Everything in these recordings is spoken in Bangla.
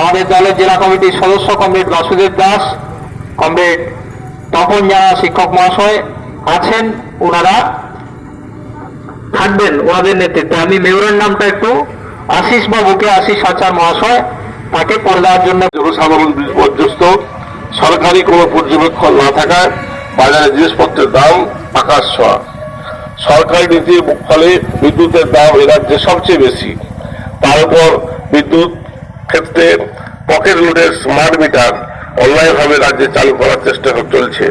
আমাদের দলের জেলা কমিটির সদস্য কমরেড বাসুদেব দাস, কমরেড তপন যারা শিক্ষক মহাশয় আছেন। ওনারা থাকবেন ওনাদের নেতৃত্বে। আমি মেয়রের নামটা একটু আশিস বাবুকে, আশিস আচার মহাশয়, তাকে করে দেওয়ার জন্য জনসাধারণ বিপর্যস্ত সরকারি কোনো পর্যবেক্ষণ না থাকায় বাজারে জিনিসপত্রের দাম আকাশ ছোঁয়া। সরকারি নীতির ফলে বিদ্যুতের দাম এ রাজ্যে সবচেয়ে বেশি। তার উপর বিদ্যুৎ ক্ষেত্রে পকেট লোডের স্মার্ট মিটার অনলাইনভাবে রাজ্যে চালু করার চেষ্টা চলছে।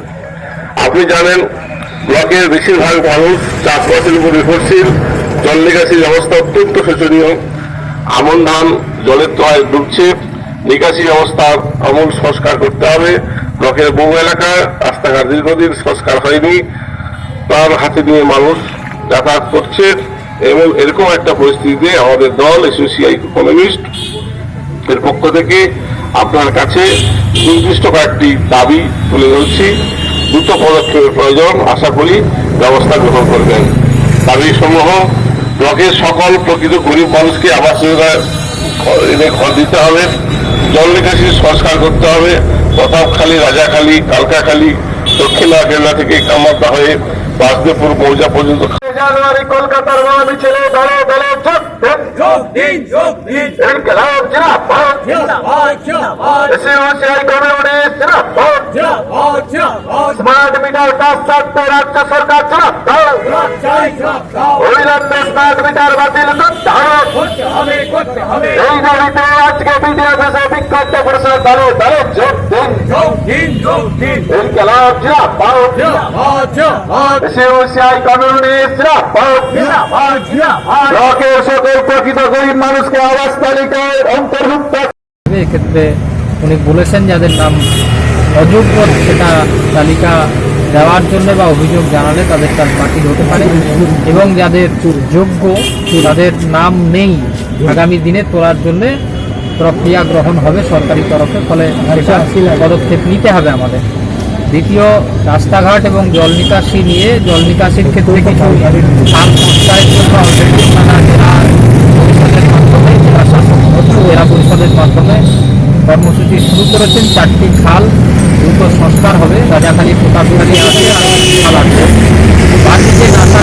আপনি জানেন, ব্লকের বেশিরভাগ মানুষ চাষবাসের উপর নির্ভরশীল, জল নিকাশির ব্যবস্থা অত্যন্ত শোচনীয়। আমন ধান জলের তলায় ডুবছে, নিকাশি ব্যবস্থার আমূল সংস্কার করতে হবে। ব্লকের বহু এলাকা রাস্তাঘাট দীর্ঘদিন সংস্কার হয়নি। তার হাতে নিয়ে মানুষ যাতায়াত করছে। এবং এরকম একটা পরিস্থিতিতে আমাদের দল এসোসিয়াই ইকোনমিস্ট এর পক্ষ থেকে আপনার কাছে নির্দিষ্ট কয়েকটি দাবি তুলে ধরছি। দ্রুত পদক্ষেপের প্রয়োজন, আশা করি ব্যবস্থা গ্রহণ করবেন। দাবি সমূহ ব্লকের সকল প্রকৃত গরিব মানুষকে আবাস যোজনায় ঘর- দিতে হবে। জল নিকাশির সংস্কার করতে হবে। প্রতাপখালী, রাজাখালী, কালকাখালী দক্ষিণা কেরলা থেকে কামাতা হয়ে বাসদেবপুর মৌজা পর্যন্ত জানুয়ারি কলকাতার মিছিলে দলে দলে যোগ দেন। যোগ দিন যোগ দিন। ইনকলাব জিন্দাবাদ। জিন্দাবাদ জিন্দাবাদ। এসইউসিআই কমিউনিস্ট জিন্দাবাদ। জিন্দাবাদ জিন্দাবাদ। স্মার্ট মিটার রাজ্য সরকার অবিলম্বে স্মার্ট মিটার বাতিল। এই দাবিতে আজকে বিজয় অফিসে বিক্ষোভ পরিষদ দলে দলে যোগ দিন। যোগ দিন যোগ দিন। ইনকলাব ব্লকের সকল প্রকৃত গরিব মানুষকে আবাস তালিকায় অন্তর্ভুক্ত। এক্ষেত্রে উনি বলেছেন যাদের নাম অযোগ্য সেটা তালিকা দেওয়ার জন্য বা অভিযোগ জানালে তাদের কাজ বাতিল হতে পারে। এবং যাদের যোগ্য তাদের নাম নেই আগামী দিনে তোলার জন্য প্রক্রিয়া গ্রহণ হবে সরকারি তরফে, ফলে পদক্ষেপ নিতে হবে আমাদের। দ্বিতীয়, রাস্তাঘাট এবং জল নিকাশি নিয়ে, জল নিকাশির ক্ষেত্রে কিছু সংস্কারের জন্য পরিষদের মাধ্যমে, জেলা পরিষদের মাধ্যমে কর্মসূচি শুরু করেছেন। চারটি খাল দ্রুত সংস্কার হবে। রাজাখালী প্রতাপখালী আছে খাল আছে। যে নাসা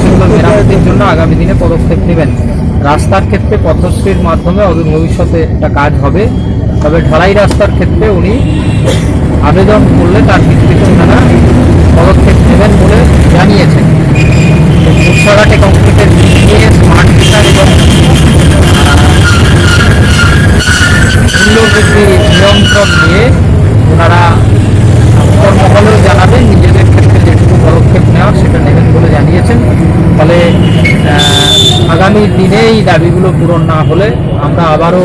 সেগুলো মেরামতির জন্য আগামী দিনে পদক্ষেপ নেবেন। রাস্তার ক্ষেত্রে পথশ্রীর মাধ্যমে অদূর ভবিষ্যতে একটা কাজ হবে। তবে ঢালাই রাস্তার ক্ষেত্রে উনি আবেদন করলে তার ভিত্তিতে ওনারা পদক্ষেপ নেবেন বলে জানিয়েছেন। কুটসাঘাটে কংক্রিটের নিয়ে স্মার্ট মিটার এবং মূল্য বৃদ্ধি নিয়ন্ত্রণ নিয়ে ওনারা কর্মফলেও জানাবেন নিজেদের ক্ষেত্রে যেটুকু পদক্ষেপ নেওয়া সেটা নেবেন বলে জানিয়েছেন ফলে আহ, আগামী দিনে এই দাবিগুলো পূরণ না হলে আমরা আবারও